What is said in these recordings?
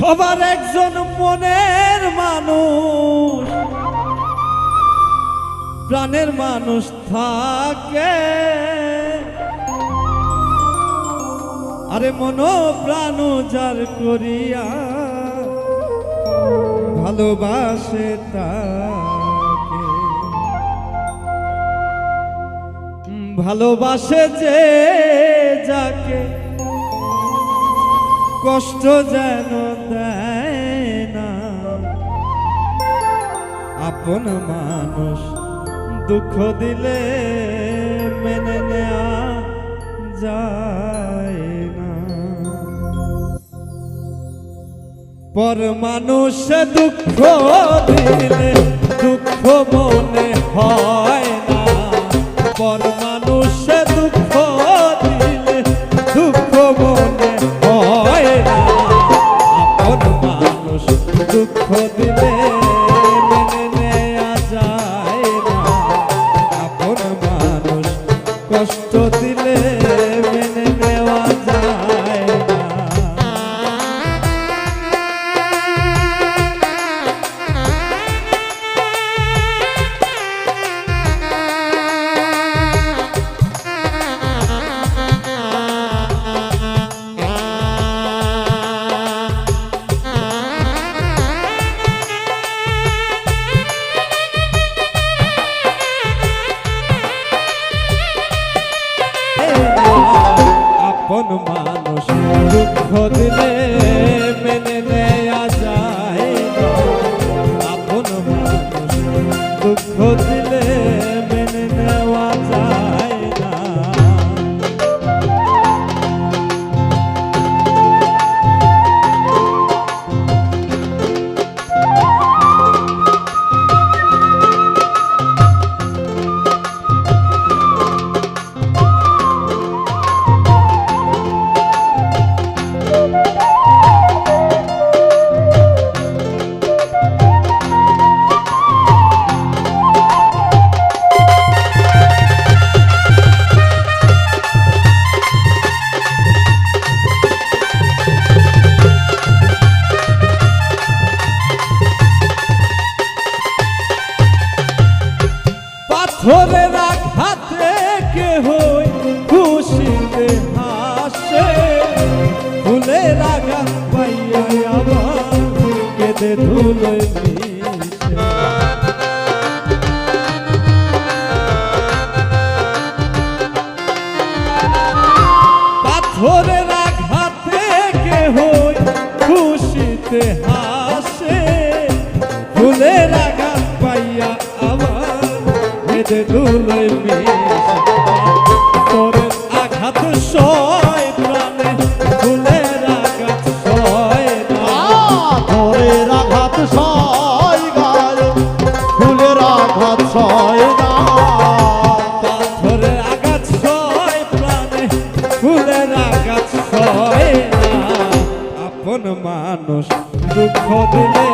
সবার একজন মনের মানুষ। প্রাণের মানুষ থাকে। আরে মনো প্রাণ যার করিয়া ভালোবাসে তাকে। ভালোবাসে যে কষ্ট যেন দেয় না। আপন মানুষ দুঃখ দিলে মেনে নেওয়া যায় না। পর মানুষ দুঃখ দিলে দুঃখ মনে হয় না। পর পাথরের কে হই খুশি আঘাত সয় প্রাণে ফুলের আঘাত সয় না ধরের আঘাত সয় গায়ে ফুলের আঘাত সয় না পাথরের আঘাত সয় প্রাণে ফুলের আঘাত সয় না আপন মানুষ দুঃখ দিলে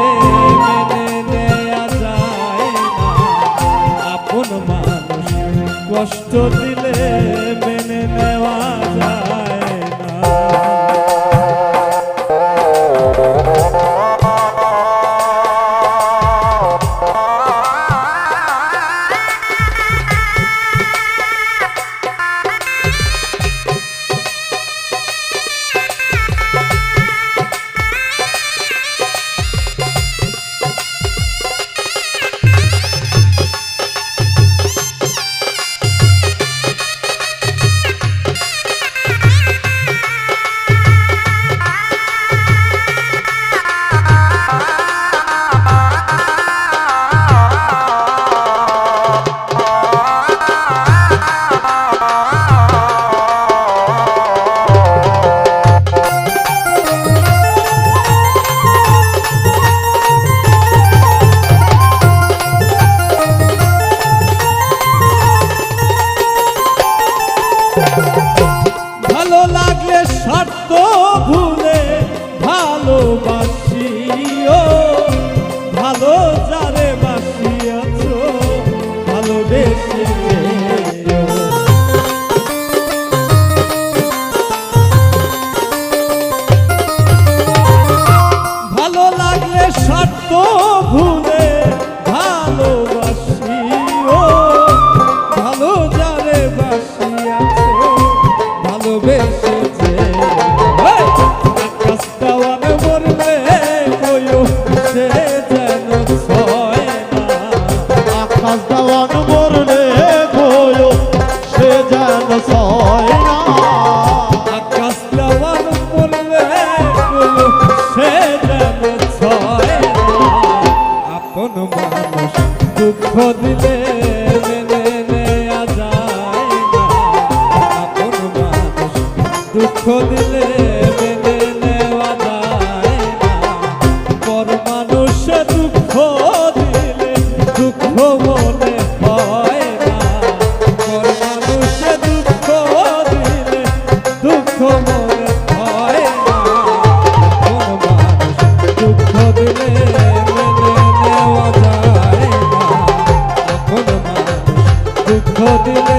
মেনে মানুষ কষ্ট দিলে মেনে নেওয়া আসিয়াছ ভালোবেসে ভালো লাগলে স্বার্থ ভুলে ভালো যারে বাসিয়াছ মরবে দুঃখ দিলে মেনে নেওয়া যায় না। পর মানুষ দুঃখ দিলে দুঃখ মনে হয় না। পর মানুষ দুঃখ দিলে দুঃখ মনে হয় না। কোন মানুষ দুঃখ দিলে মেনে নেওয়া যায় না। কোন মানুষ দুঃখ দিলে